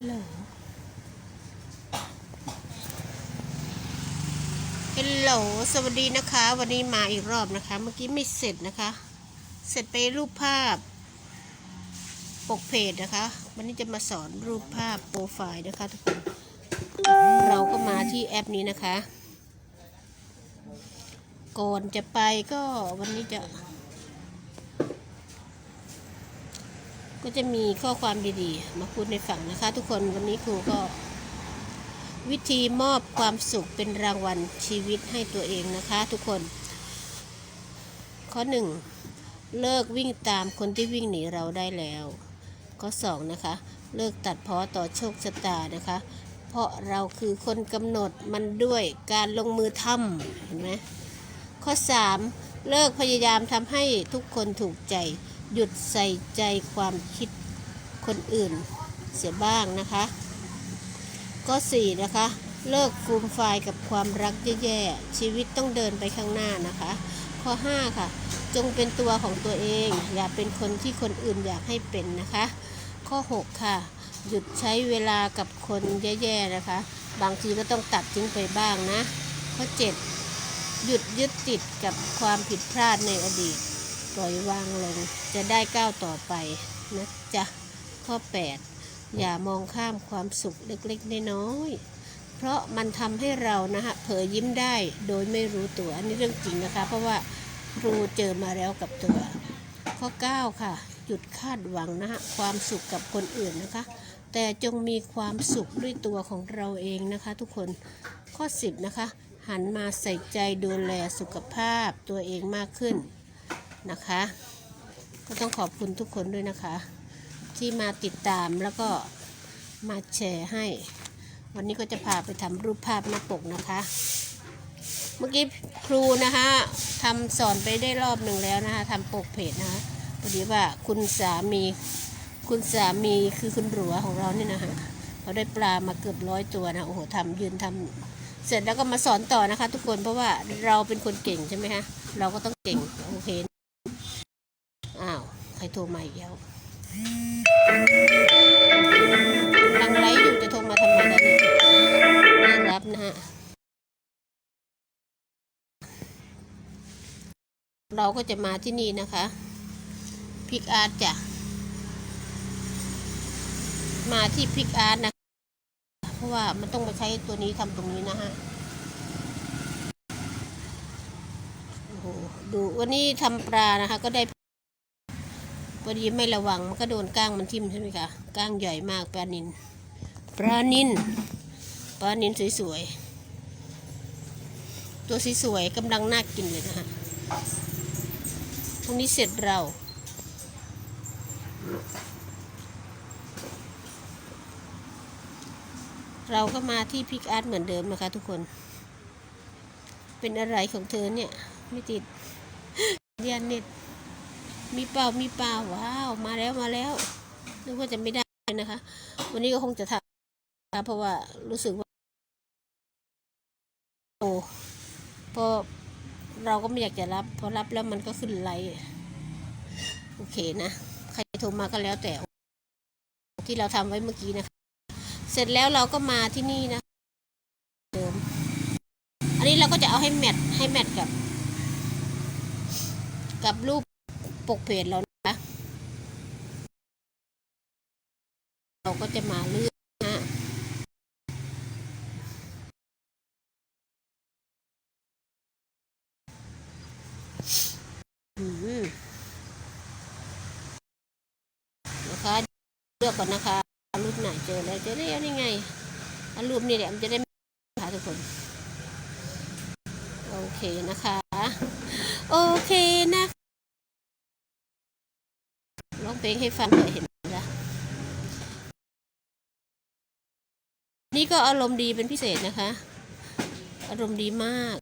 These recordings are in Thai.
ฮัลโหลฮัลโหล สวัสดีนะคะ วันนี้มาอีกรอบนะคะ เมื่อกี้ไม่เสร็จนะคะ เสร็จไปรูปภาพ ปกเพจนะคะ วันนี้จะมาสอนรูปภาพโปรไฟล์นะคะทุกคน เราก็มาที่แอปนี้นะคะ ก่อนจะไปก็วันนี้จะ ก็จะมีข้อความดีๆ มาพูดในฝั่งนะคะ ทุกคนวันนี้ครูก็ วิธีมอบความสุขเป็นรางวัลชีวิตให้ตัวเองนะคะ ทุกคน ข้อหนึ่งเลิกวิ่งตามคนที่วิ่งหนีเราได้แล้ว ข้อสองนะคะ เลิกตัดพ้อต่อโชคชะตานะคะ เพราะเราคือคนกำหนดมันด้วยการลงมือทำเห็นไหมข้อ 3. เลิกพยายามทำให้ทุกคนถูกใจ หยุดใส่ใจความคิดคนอื่นเสียบ้างนะคะข้อ 4. นะคะ เลิกฟูมฟกับความรักแย่ๆ ชีวิตต้องเดินไปข้างหน้านะคะ ข้อ 5 ค่ะ จงเป็นตัวของตัวเอง อย่าเป็นคนที่คนอื่นอยากให้เป็นนะคะ ข้อ 6 ค่ะ หยุดใช้เวลากับคนแย่ๆนะคะ บางทีก็ต้องตัดทิ้งไปบ้างนะ ข้อ 7 หยุดยึดติดกับความผิดพลาดในอดีต ปล่อยวางลง จะได้ก้าวต่อไปนะจ๊ะข้อ 8 อย่ามองข้ามความสุขเล็กๆน้อยๆเพราะมันทำให้เรานะฮะเผยยิ้มได้โดยไม่รู้ตัว อันนี้เรื่องจริงนะคะ เพราะว่าครูเจอมาแล้วกับตัว ข้อ 9 ค่ะ หยุดคาดหวังนะฮะความสุขกับคนอื่นนะคะ แต่จงมีความสุขด้วยตัวของเราเองนะคะ ทุกคนข้อ 10 นะคะ หันมาใส่ใจดูแลสุขภาพตัวเองมากขึ้นนะคะ ก็ต้องขอบคุณทุกคนด้วยนะคะ ที่มาติดตามแล้วก็มาแชร์ให้ วันนี้ก็จะพาไปทำรูปภาพหน้าปกนะคะ เมื่อกี้ครูนะคะทำสอนไปได้รอบหนึ่งแล้วนะคะทำปกเพจนะคะพอดีว่าคุณสามีคุณสามีคือคุณหลัวของเรานี่นะคะเขาได้ปลามาเกือบร้อยตัวนะโอ้โหทำยืนทำเสร็จแล้วก็มาสอนต่อนะคะ ทุกคนเพราะว่าเราเป็นคนเก่งใช่ไหมคะเราก็ต้องเก่งโอเค ใครโทรมาอีกแล้วกำลังไลฟ์อยู่จะโทรมาทำไมล่ะเนี่ยไม่รับนะฮะ เราก็จะมาที่นี่นะคะ พิกอาร์ตจ้ะ มาที่พิกอาร์ตนะ เพราะว่ามันต้องมาใช้ตัวนี้ทำตรงนี้นะฮะโอ้โหดูวันนี้ทำปลานะคะ ก็ได้ อดีไม่ระวัง มันก็โดนก้างมันทิ่มใช่ไหมคะก้างใหญ่มากปลานินปลานินปลานินสวยๆ ตัวสวยๆกำลังน่ากินเลยนะฮะพรุ่งนี้เสร็จเราเราก็มาที่พิกอาร์ตเหมือนเดิมนะคะทุกคน เป็นอะไรของเธอเนี่ย ไม่ติดเรียนเน็ต มีเปล่ามีเปล่าว้าวมาแล้วมาแล้วนึกว่าจะไม่ได้นะคะ วันนี้ก็คงจะทำนะเพราะว่ารู้สึกว่าโอ้พอเราก็ไม่อยากจะรับพอรับแล้วมันก็ขึ้นไลน์โอเคนะใครโทรมาก็แล้วแต่ที่เราทำไว้เมื่อกี้นะคะ เสร็จแล้วเราก็มาที่นี่นะเดิมอันนี้เราก็จะเอาให้แมทให้แมทกับ กับรูป ปกเพจเรานะคะ เราก็จะมาเลือกนะอืมนะคะเลือกก่อนนะคะรูปไหนเจอแล้วเจอแล้วนี่ไงรูปนี่แหละมันจะได้ไม่ค่ะทุกคน โอเคนะคะ โอเค ร้องเพลงให้ฟังเลยเห็นไหมล่ะนี่ก็อารมณ์ดีเป็นพิเศษนะคะ อารมณ์ดีมาก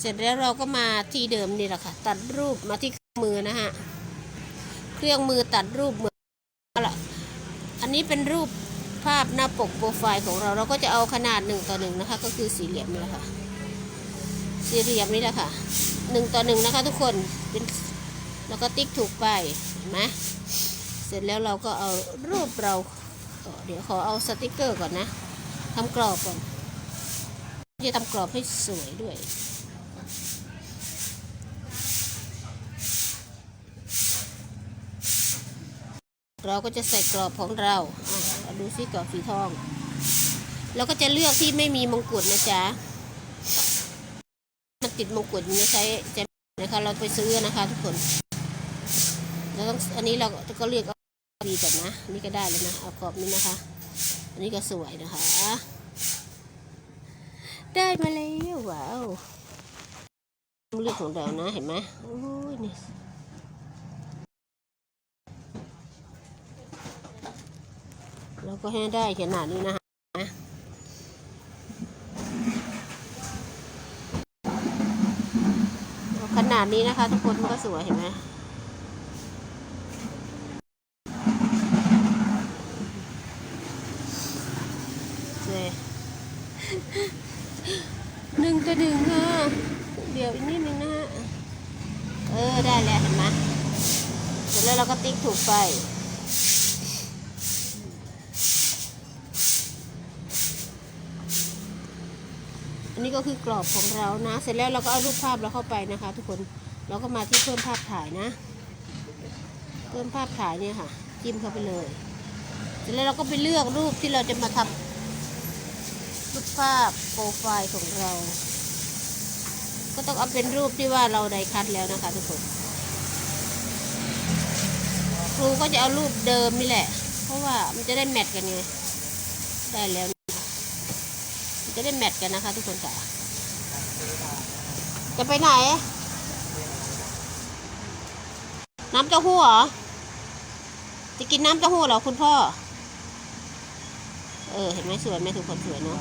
เสร็จแล้วเราก็มาที่เดิมนี่แหละค่ะ ตัดรูปมาที่เครื่องมือนะฮะ เครื่องมือตัดรูปเหมือนละอันนี้เป็นรูปภาพหน้าปกโปรไฟล์ของเราเราก็จะเอาขนาดหนึ่งต่อหนึ่งนะคะ ก็คือสี่เหลี่ยมนี่แหละค่ะ สี่เหลี่ยมนี่แหละค่ะหนึ่งต่อหนึ่งนะคะ ทุกคนเป็น แล้วก็ติ๊กถูกไปเห็นไหมเสร็จแล้วเราก็เอารูปเรา เดี๋ยวขอเอาสติกเกอร์ก่อนนะทำกรอบก่อนจะทำกรอบให้สวยด้วยเราก็จะใส่กรอบของเราอะดูซิกรอบสีทองเราก็จะเลือกที่ไม่มีมงกุฎนะจ๊ะ มันติดมงกุฎมันจะใช้จะนะคะ เราไปซื้อนะคะทุกคน เราต้องอันนี้เราก็เลือกเอาดีก่อนนะนนี่ก็ได้แล้วนะเอากรอบนี้นะคะ อันนี้ก็สวยนะคะ ได้มาแล้วว้าวเลือกของเรานะเห็นไหมโอ้ยนี่เราก็ให้ได้ขนาดนี้นะคะขนาดนี้นะคะ ทุกคนมันก็สวยเห็นไหมสวย หนึ่งจะดึงค่ะเดี๋ยวอีกนิดนึงนะฮะ เออได้แล้วเห็นไหมเสร็จแล้วเราก็ติ๊กถูกไปอันนี้ก็คือกรอบของเรานะ เสร็จแล้วเราก็เอารูปภาพเราเข้าไปนะคะ ทุกคนเราก็มาที่เพิ่มภาพถ่ายนะ เพิ่มภาพถ่ายเนี่ยค่ะ จิ้มเข้าไปเลย เสร็จแล้วเราก็ไปเลือกรูปที่เราจะมาทำรูปภาพโปรไฟล์ของเรา ก็ต้องเอาเป็นรูปที่ว่าเราได้คัดแล้วนะคะทุกคน ครูก็จะเอารูปเดิมนี่แหละ เพราะว่ามันจะได้แมทกันไง ได้แล้วจะได้แมทกันนะคะ ทุกคนค่ะ จะไปไหน น้ำเต้าหู้เหรอ จะกินน้ำเต้าหู้เหรอคุณพ่อ เออ เห็นไหมสวยไหมทุกคนสวยเนาะ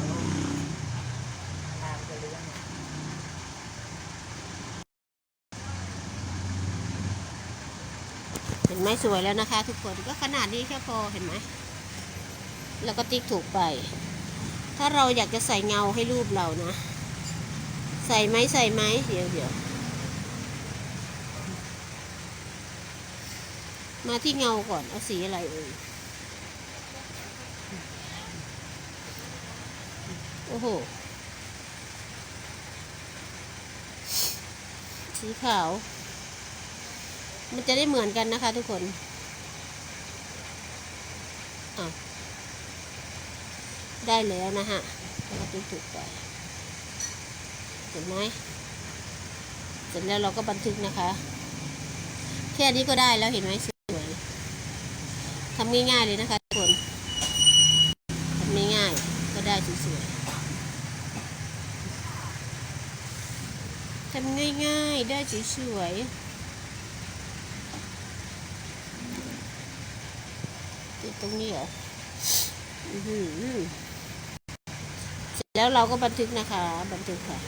ห็นไหมสวยแล้วนะคะ ทุกคนก็ขนาดนี้แค่พอเห็นไหมแล้วก็ติ๊กถูกไป ถ้าเราอยากจะใส่เงาให้รูปเรานะ ใส่ไหมใส่ไหมเดี๋ยวเดี๋ยวมาที่เงาก่อนเอาสีอะไรเอ่ยโอ้โห สีขาว มันจะได้เหมือนกันนะคะทุกคนอาได้แล้วนะฮะแล้วก็ติ๊กถูกไปเห็นไหมเสร็จแล้วเราก็บันทึกนะคะ แค่นี้ก็ได้แล้วเห็นไหมสวยทำง่ายๆเลยนะคะทุกคนทำง่ายๆก็ได้สวยๆทำง่ายๆได้สวยๆ ติดตรงนี้เหรออือหือเสร็จแล้วเราก็บันทึกนะคะ บันทึกค่ะ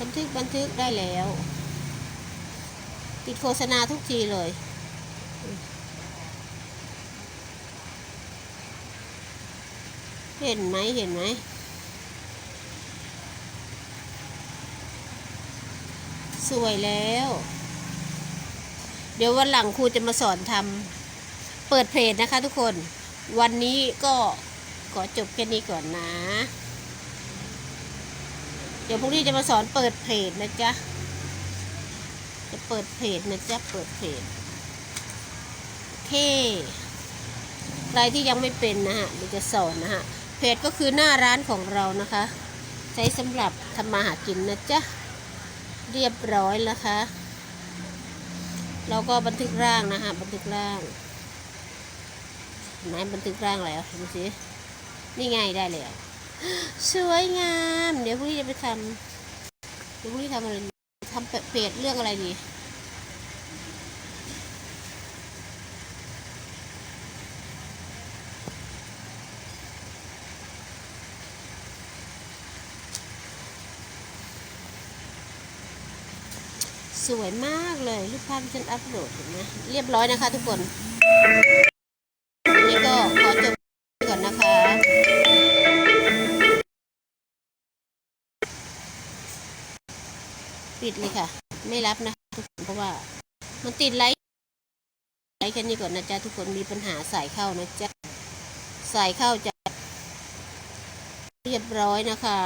บันทึกบันทึกได้แล้ว ติดโฆษณาทุกทีเลยเห็นไหมเห็นไหมสวยแล้ว เดี๋ยววันหลังครูจะมาสอนทำเปิดเพจนะคะทุกคน วันนี้ก็ขอจบแค่นี้ก่อนนะ เดี๋ยวพรุ่งนี้จะมาสอนเปิดเพจนะจ๊ะ จะเปิดเพจนะจ๊ะ เปิดเพจโอเคใครที่ยังไม่เป็นนะฮะเดี๋ยวจะสอนนะฮะ เพจก็คือหน้าร้านของเรานะคะ ใช้สำหรับทำมาหากินนะจ๊ะ เรียบร้อยแล้วค่ะเราก็บันทึกร่างนะฮะบันทึกร่าง นไหนบันทึกร่างแล้วดูสินี่ไงได้แล้วสวยงาม เดี๋ยวพรุ่งนี้จะไปทำเดี๋ยวพรุ่งนี้ทำอะไรทำเพจเรื่องอะไรดีสวยมากเลย รูปภาพที่ฉันอัพโหลดเห็นไหมเรียบร้อยนะคะทุกคน ปิดเลยค่ะ ไม่รับนะทุกคนเพราะว่า มันติดไลค์ว้แค่นี้ก่อนนะจ๊ะทุกคนมีปัญหาสายเข้านะจ๊ะสายเข้าจะเรียบร้อยนะคะ